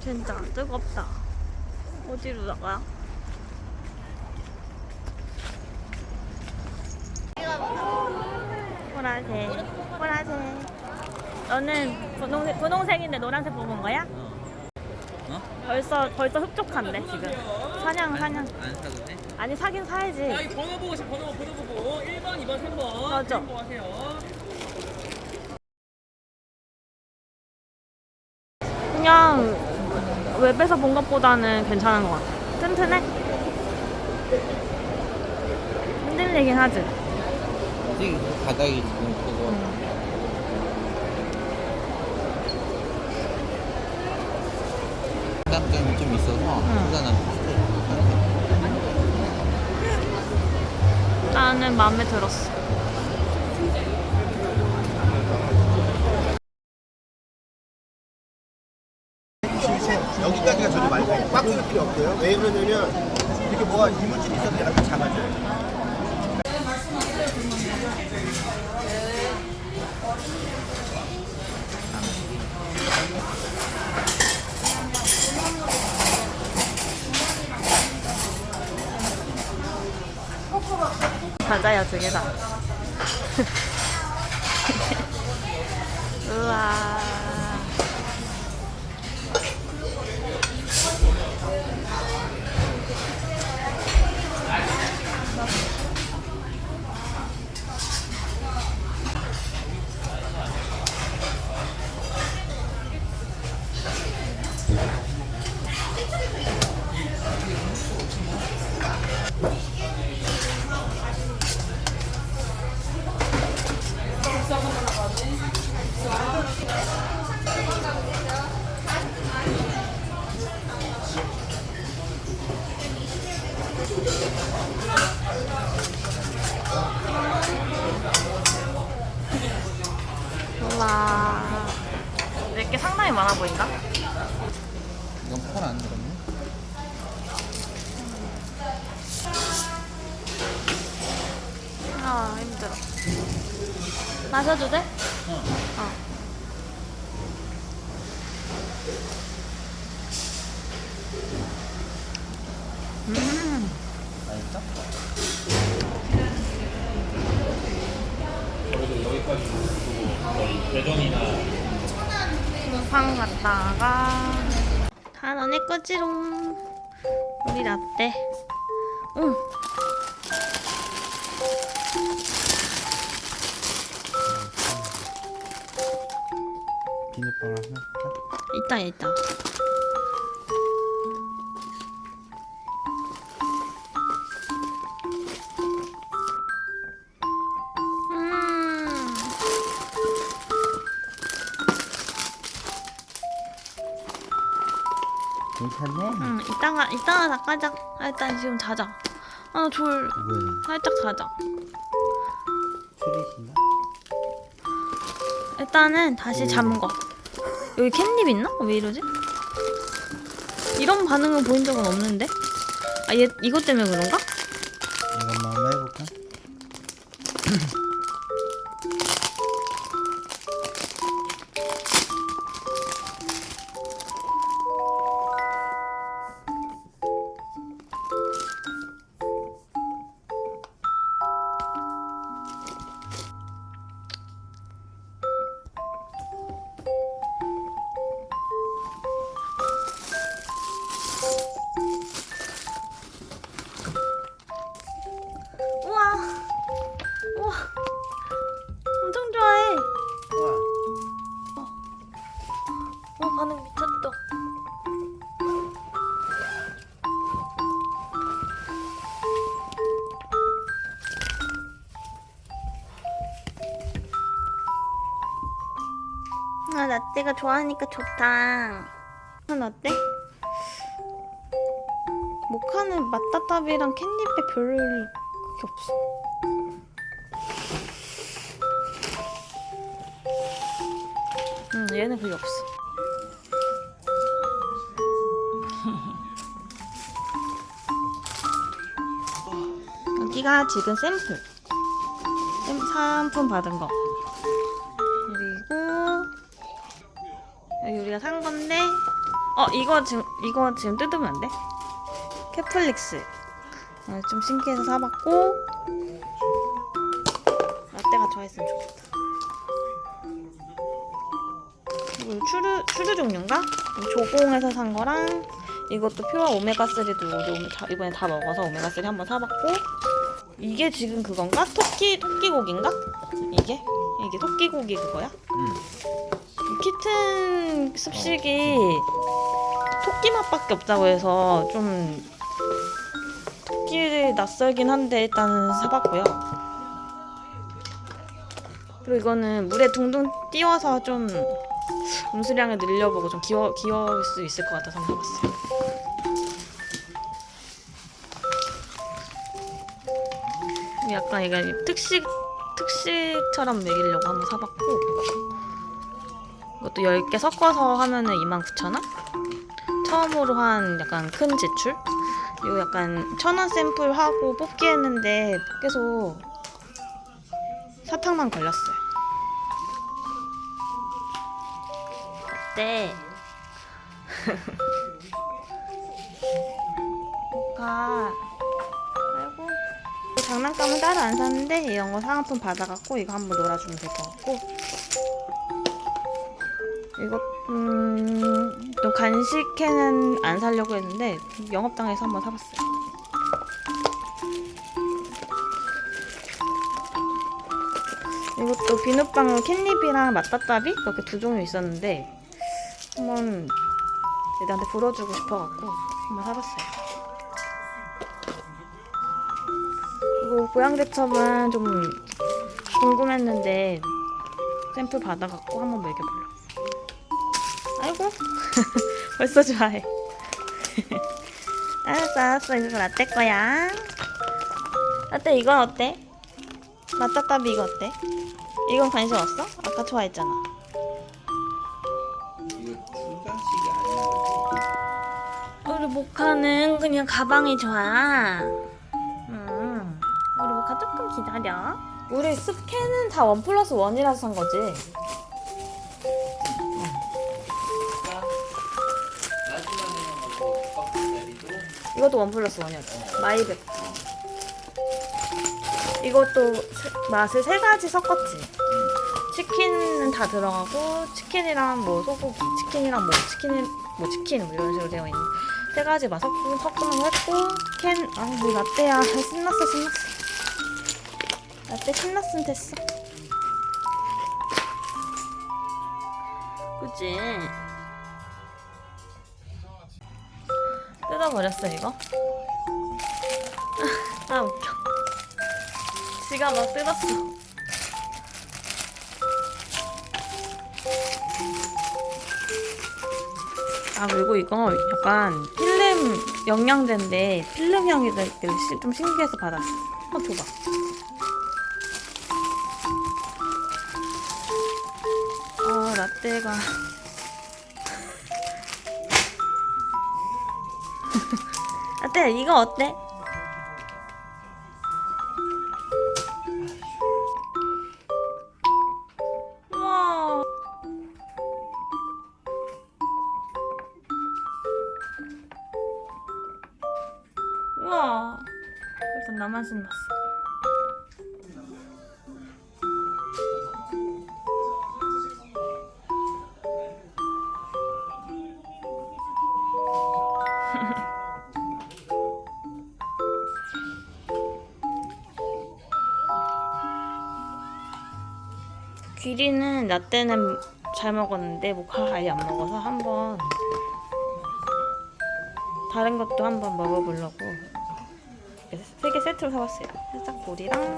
진짜 뜨겁다. 어디로 나가? 보라색, 보라색. 너는 분홍색, 분홍색인데 노란색 뽑은 거야? 어? 벌써 벌써 흡족한데 지금. 사냥 사냥. 안 사도 돼? 아니 사긴 야, 사야지. 이 번호 보고 싶어, 번호, 번호 보고. 1번, 2번, 3번. 맞아. 뭐 하세요? 그냥 웹에서 본 것보다는 괜찮은 것 같아. 튼튼해? 흔들리긴 하지. 지금 바닥이 지금 그거 장단점이 좀 있어서 일단은 나는 마음에 들었어. 왜 그러냐면 이렇게 뭐가 이물질이 있어도 내가 다 잡아줘요. 맞아요, 두 개다. 왜 이렇게 상당히 많아 보인다? 이건 폰안 들었네? 아, 힘들어. 마셔도 돼? 어. 음. 맛있어? 방 갔다가 다 너네 거지롱 우리 라떼. 응. 비눗방울 하나 할까? 있다 있다 가 닦아자. 아, 일단 지금 자자. 아, 졸 왜? 살짝 자자. 술이신가? 일단은 다시 잠궈. 여기 캣닙 있나? 어, 왜 이러지? 이런 반응을 보인 적은 없는데? 아, 얘 이것 때문에 그런가? 아, 라떼가 좋아하니까 좋다. 아, 어때? 모카는 맛다tab이랑 캣닙에 별 그게 없어. 응, 얘는 그게 없어. 여기가 지금 샘플. 샘, 사은품 받은 거. 우리가 산 건데 어 이거 지금 이거 지금 뜯으면 안 돼? 캐플릭스 어, 좀 신기해서 사봤고 라떼가 좋아했으면 좋겠다 이거 추르 추르 종류인가? 조공에서 산 거랑 이것도 퓨어 오메가 3도 우리 이번에 다 먹어서 오메가 3 한번 사봤고 이게 지금 그건가? 토끼 토끼고기인가? 이게 이게 토끼고기 그거야? 키튼 습식이 토끼 맛밖에 없다고 해서 좀 토끼 낯설긴 한데 일단 사봤고요. 그리고 이거는 물에 둥둥 띄워서 좀 음수량을 늘려보고 좀 귀여, 귀여울 수 있을 것 같아서 한번 사봤어요. 약간 이게 특식 특식처럼 먹이려고 한번 사봤고 이것도 10개 섞어서 하면은 29,000원? 처음으로 한 약간 큰 지출? 이거 약간 천원 샘플 하고 뽑기 했는데 계속 사탕만 걸렸어요. 어때? 가. 아이고. 장난감은 따로 안 샀는데 이런 거 사은품 받아갖고 이거 한번 놀아주면 될 것 같고 이거 음, 또 간식캔은 안 사려고 했는데 영업당에서 한번 사봤어요. 이것도 비눗방울 캣닙이랑 맛다따비 이렇게 두 종류 있었는데 한번 애들한테 불어주고 싶어갖고 한번 사봤어요. 이거 고양대첩은 좀 궁금했는데 샘플 받아갖고 한번 먹여보려고. 아이고. 벌써 좋아해. 알았어 알았어. 이거 라떼 거야. 라떼 이건 어때? 맛다따비 이거 어때? 이건 관심 없어? 아까 좋아했잖아. 거지? 우리 모카는 그냥 가방이 좋아. 음. 우리 모카 조금 기다려. 우리 스캔은 다 원 플러스 원이라서 산 거지 이것도 원 플러스 원이었지. 마이백. 이것도 세- 맛을 세 가지 섞었지. 치킨은 다 들어가고 치킨이랑 뭐 소고기, 치킨이랑 뭐 치킨 뭐 치킨 뭐 이런 식으로 되어 있는 세 가지 맛 섞고 섞으면서 했고 캔 아뭐 라떼야 신났어 신났어. 라떼 신났으면 됐어. 그치? 뜯어버렸어 이거? 아 웃겨. 지가 막 뜯었어. 아 그리고 이거 약간 필름 영양제인데 필름 향이 되게 시- 좀 신기해서 받았어. 한번 줘봐. 아 라떼가 라떼 이거 어때? 귀리는 나 때는 잘 먹었는데 모카 아예 안 먹어서 한번 다른 것도 한번 먹어보려고 세 개 세트로 사봤어요. 살짝 볼이랑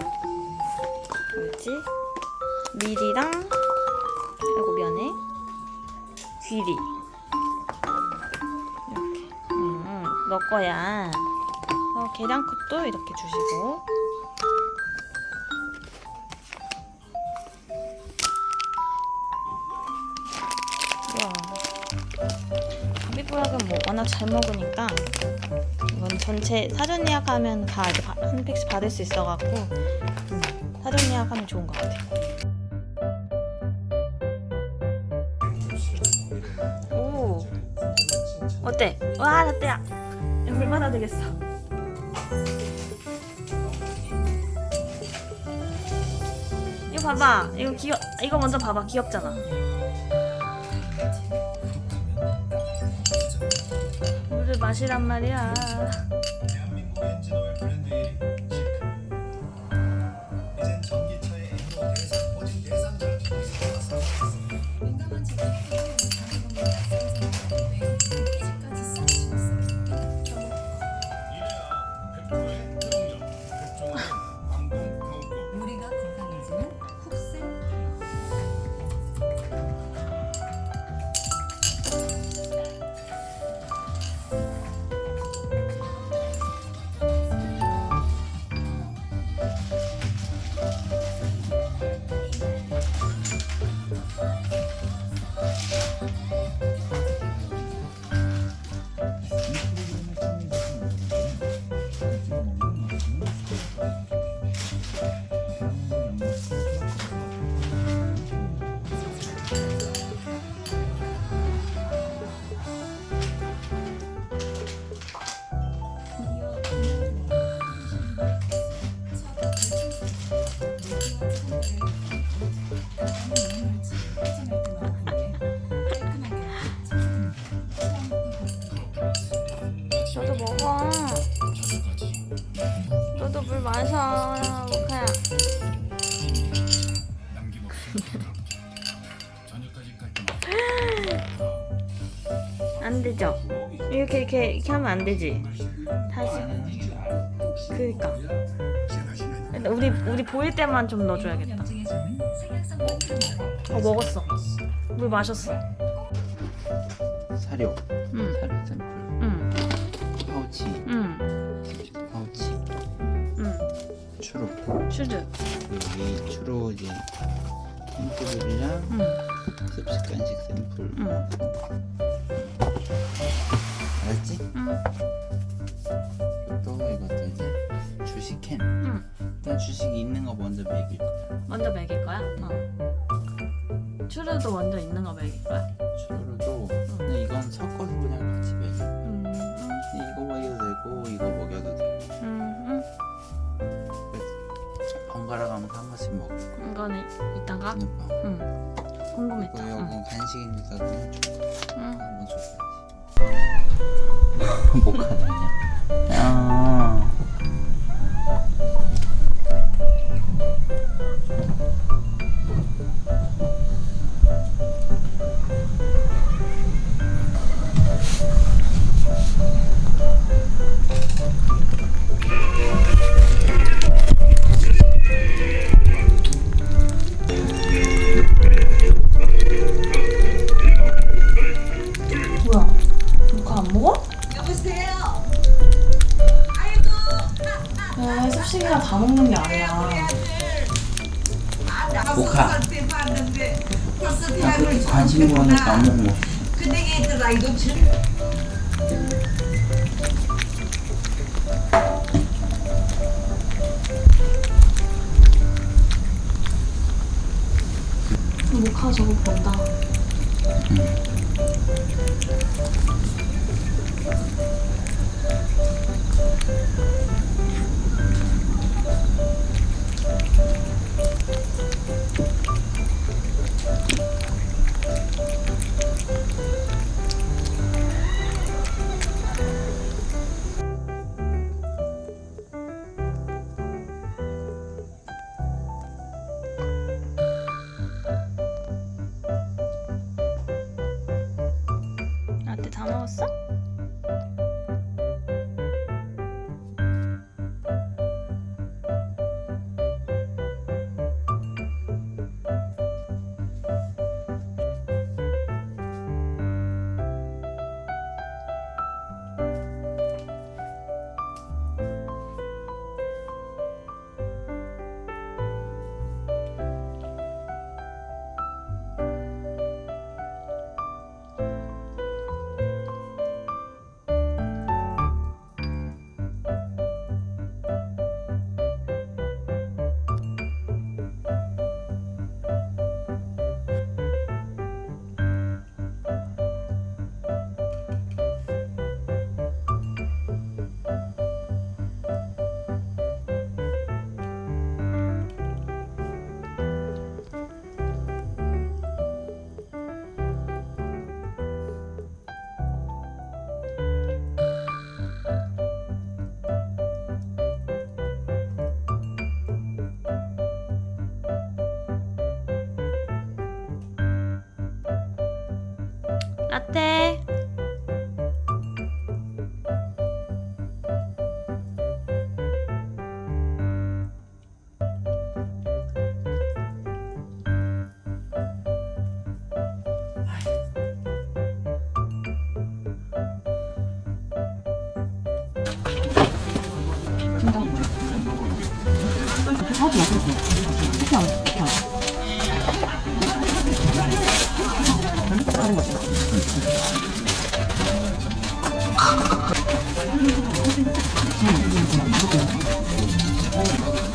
뭐지 밀이랑 그리고 면에 귀리 이렇게 음, 너 거야. 어, 계량컵도 이렇게 주시고 잘 먹으니까 이건 전체 사전 예약하면 다 한 팩씩 받을 수 있어갖고 음, 사전 예약하면 좋은 것 같아요. 오, 어때? 와 라떼야. 얼마나 되겠어? 이거 봐봐. 이거 귀여. 이거 먼저 봐봐. 귀엽잖아. 마시란 말이야. 대한 안 되죠? 이렇게 이렇게 이렇게 하면 안 되지. 다시. 그니까. 우리 우리 보일 때만 좀 넣어줘야겠다. 어 먹었어. 물 마셨어. 사료, 응, 사료 샘플, 응, 파우치, 응, 파우치, 응. 추루. 슈즈. 여기 추루 이제 샘플이랑 응, 습식 간식 샘플. 응, 주식이 있는 거 먼저 먹일 거야. 먼저 먹일 거야? 어. 추르도 먼저 있는 거 먹일 거야? 추루도 근데 이건 섞어서 그냥 같이 먹여. 응, 응, 근데 이거 먹여도 되고 이거 먹여도 돼. 응, 번갈아 가면서 한 번씩 먹을 거야. 응. 이거는 이따가. 그니 아니야. 모카. 때 봤는데 벌써 나 대학을 그렇게 관심 보니까 안 먹어. 근데 얘들아 이거 진 모카 저거 본다. 라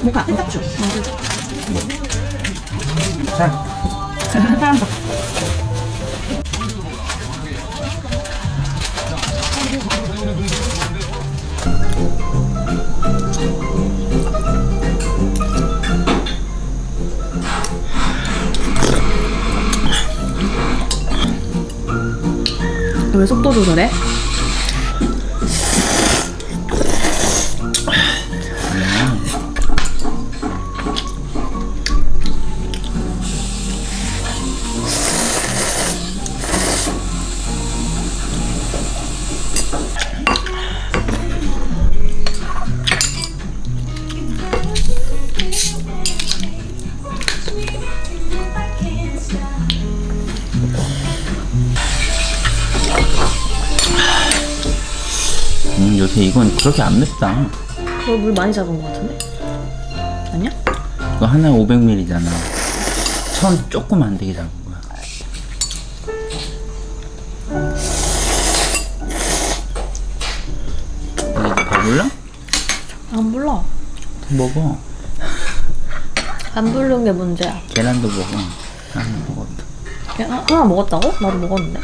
뭐가 안 닦죠? 자, 한번 왜 속도 조절해? 그렇게 안 맵다 너 물 많이 잡은 것 같은데? 아니야? 이거 하나에 500ml잖아 천 조금 안 되게 잡은 거야 이거 배불러? 안 불러. 먹어 안 부르는 게 문제야. 계란도 먹어 나는 먹었다 그냥 하- 하나 먹었다고? 나도 먹었는데.